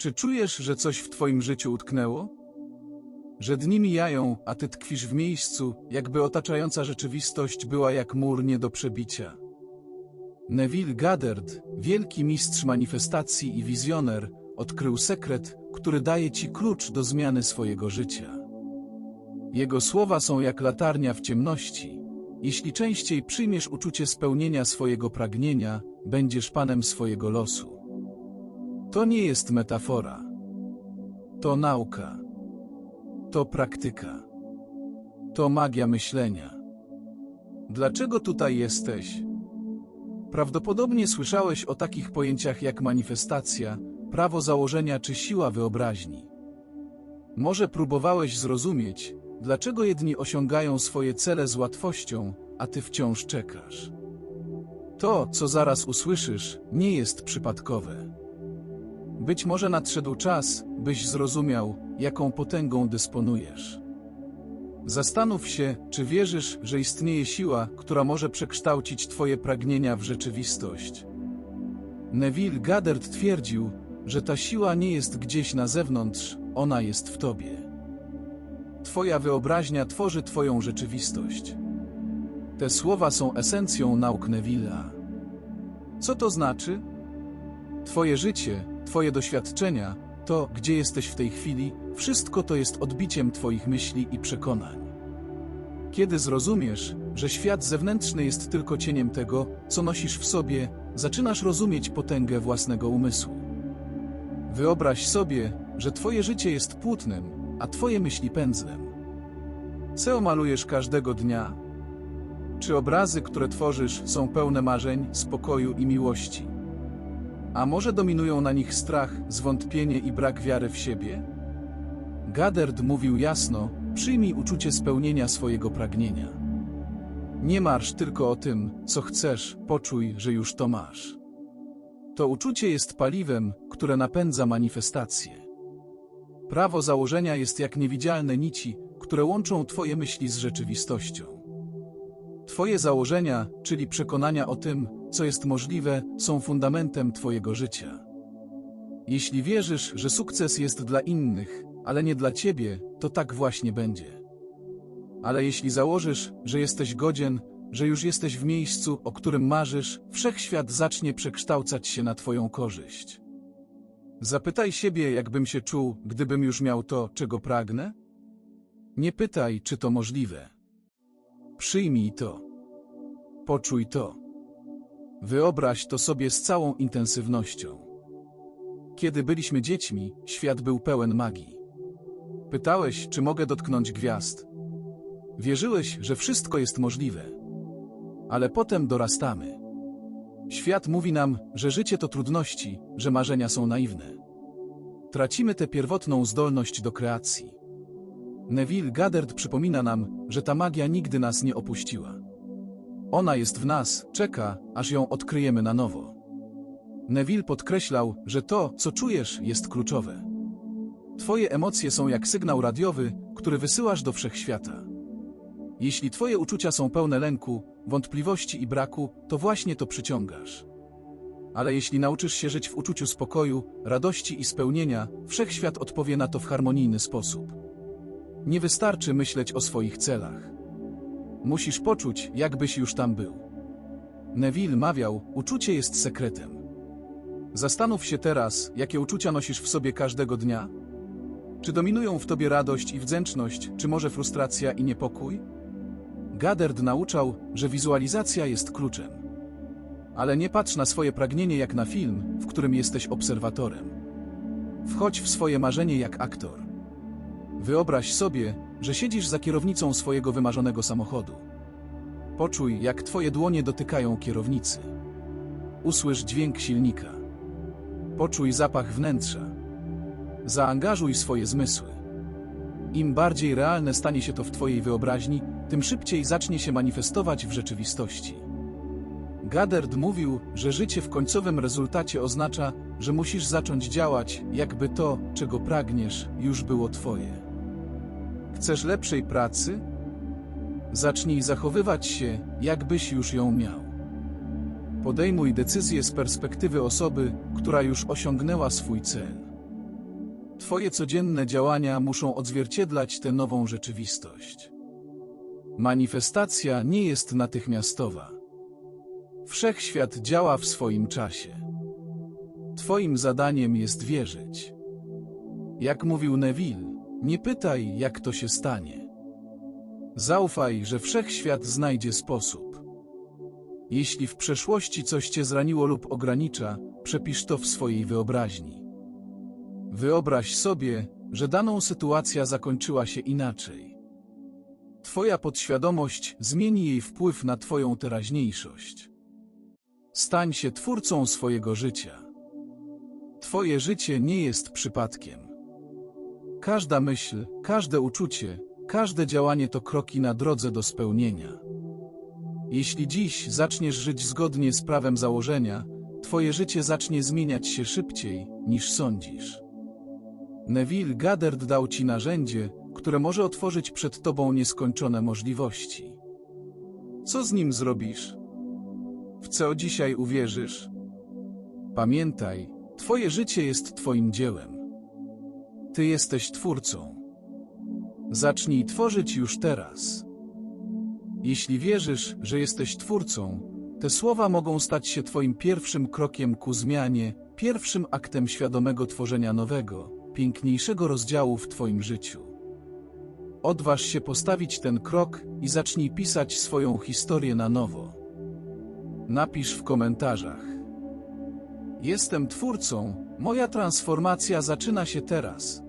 Czy czujesz, że coś w twoim życiu utknęło? Że dni mijają, a ty tkwisz w miejscu, jakby otaczająca rzeczywistość była jak mur nie do przebicia. Neville Goddard, wielki mistrz manifestacji i wizjoner, odkrył sekret, który daje ci klucz do zmiany swojego życia. Jego słowa są jak latarnia w ciemności. Jeśli częściej przyjmiesz uczucie spełnienia swojego pragnienia, będziesz panem swojego losu. To nie jest metafora. To nauka. To praktyka. To magia myślenia. Dlaczego tutaj jesteś? Prawdopodobnie słyszałeś o takich pojęciach jak manifestacja, prawo założenia czy siła wyobraźni. Może próbowałeś zrozumieć, dlaczego jedni osiągają swoje cele z łatwością, a ty wciąż czekasz. To, co zaraz usłyszysz, nie jest przypadkowe. Być może nadszedł czas, byś zrozumiał, jaką potęgą dysponujesz. Zastanów się, czy wierzysz, że istnieje siła, która może przekształcić Twoje pragnienia w rzeczywistość. Neville Goddard twierdził, że ta siła nie jest gdzieś na zewnątrz, ona jest w Tobie. Twoja wyobraźnia tworzy Twoją rzeczywistość. Te słowa są esencją nauk Neville'a. Co to znaczy? Twoje życie, Twoje doświadczenia, to, gdzie jesteś w tej chwili, wszystko to jest odbiciem Twoich myśli i przekonań. Kiedy zrozumiesz, że świat zewnętrzny jest tylko cieniem tego, co nosisz w sobie, zaczynasz rozumieć potęgę własnego umysłu. Wyobraź sobie, że Twoje życie jest płótnem, a Twoje myśli pędzlem. Co malujesz każdego dnia? Czy obrazy, które tworzysz, są pełne marzeń, spokoju i miłości? A może dominują na nich strach, zwątpienie i brak wiary w siebie? Gaderd mówił jasno, przyjmij uczucie spełnienia swojego pragnienia. Nie marsz tylko o tym, co chcesz, poczuj, że już to masz. To uczucie jest paliwem, które napędza manifestację. Prawo założenia jest jak niewidzialne nici, które łączą Twoje myśli z rzeczywistością. Twoje założenia, czyli przekonania o tym, co jest możliwe, są fundamentem Twojego życia. Jeśli wierzysz, że sukces jest dla innych, ale nie dla Ciebie, to tak właśnie będzie. Ale jeśli założysz, że jesteś godzien, że już jesteś w miejscu, o którym marzysz, wszechświat zacznie przekształcać się na Twoją korzyść. Zapytaj siebie, jakbym się czuł, gdybym już miał to, czego pragnę? Nie pytaj, czy to możliwe. Przyjmij to. Poczuj to. Wyobraź to sobie z całą intensywnością. Kiedy byliśmy dziećmi, świat był pełen magii. Pytałeś, czy mogę dotknąć gwiazd. Wierzyłeś, że wszystko jest możliwe. Ale potem dorastamy. Świat mówi nam, że życie to trudności, że marzenia są naiwne. Tracimy tę pierwotną zdolność do kreacji. Neville Goddard przypomina nam, że ta magia nigdy nas nie opuściła. Ona jest w nas, czeka, aż ją odkryjemy na nowo. Neville podkreślał, że to, co czujesz, jest kluczowe. Twoje emocje są jak sygnał radiowy, który wysyłasz do wszechświata. Jeśli Twoje uczucia są pełne lęku, wątpliwości i braku, to właśnie to przyciągasz. Ale jeśli nauczysz się żyć w uczuciu spokoju, radości i spełnienia, wszechświat odpowie na to w harmonijny sposób. Nie wystarczy myśleć o swoich celach. Musisz poczuć, jakbyś już tam był. Neville mawiał, uczucie jest sekretem. Zastanów się teraz, jakie uczucia nosisz w sobie każdego dnia? Czy dominują w tobie radość i wdzięczność, czy może frustracja i niepokój? Gaderd nauczał, że wizualizacja jest kluczem. Ale nie patrz na swoje pragnienie jak na film, w którym jesteś obserwatorem. Wchodź w swoje marzenie jak aktor. Wyobraź sobie, że siedzisz za kierownicą swojego wymarzonego samochodu. Poczuj, jak twoje dłonie dotykają kierownicy. Usłysz dźwięk silnika. Poczuj zapach wnętrza. Zaangażuj swoje zmysły. Im bardziej realne stanie się to w twojej wyobraźni, tym szybciej zacznie się manifestować w rzeczywistości. Gaderd mówił, że życie w końcowym rezultacie oznacza, że musisz zacząć działać, jakby to, czego pragniesz, już było twoje. Chcesz lepszej pracy? Zacznij zachowywać się, jakbyś już ją miał. Podejmuj decyzję z perspektywy osoby, która już osiągnęła swój cel. Twoje codzienne działania muszą odzwierciedlać tę nową rzeczywistość. Manifestacja nie jest natychmiastowa. Wszechświat działa w swoim czasie. Twoim zadaniem jest wierzyć. Jak mówił Neville, nie pytaj, jak to się stanie. Zaufaj, że wszechświat znajdzie sposób. Jeśli w przeszłości coś cię zraniło lub ogranicza, przepisz to w swojej wyobraźni. Wyobraź sobie, że daną sytuacja zakończyła się inaczej. Twoja podświadomość zmieni jej wpływ na Twoją teraźniejszość. Stań się twórcą swojego życia. Twoje życie nie jest przypadkiem. Każda myśl, każde uczucie, każde działanie to kroki na drodze do spełnienia. Jeśli dziś zaczniesz żyć zgodnie z prawem założenia, Twoje życie zacznie zmieniać się szybciej, niż sądzisz. Neville Goddard dał Ci narzędzie, które może otworzyć przed Tobą nieskończone możliwości. Co z nim zrobisz? W co dzisiaj uwierzysz? Pamiętaj, Twoje życie jest Twoim dziełem. Ty jesteś twórcą. Zacznij tworzyć już teraz. Jeśli wierzysz, że jesteś twórcą, te słowa mogą stać się Twoim pierwszym krokiem ku zmianie, pierwszym aktem świadomego tworzenia nowego, piękniejszego rozdziału w Twoim życiu. Odważ się postawić ten krok i zacznij pisać swoją historię na nowo. Napisz w komentarzach. Jestem twórcą, moja transformacja zaczyna się teraz.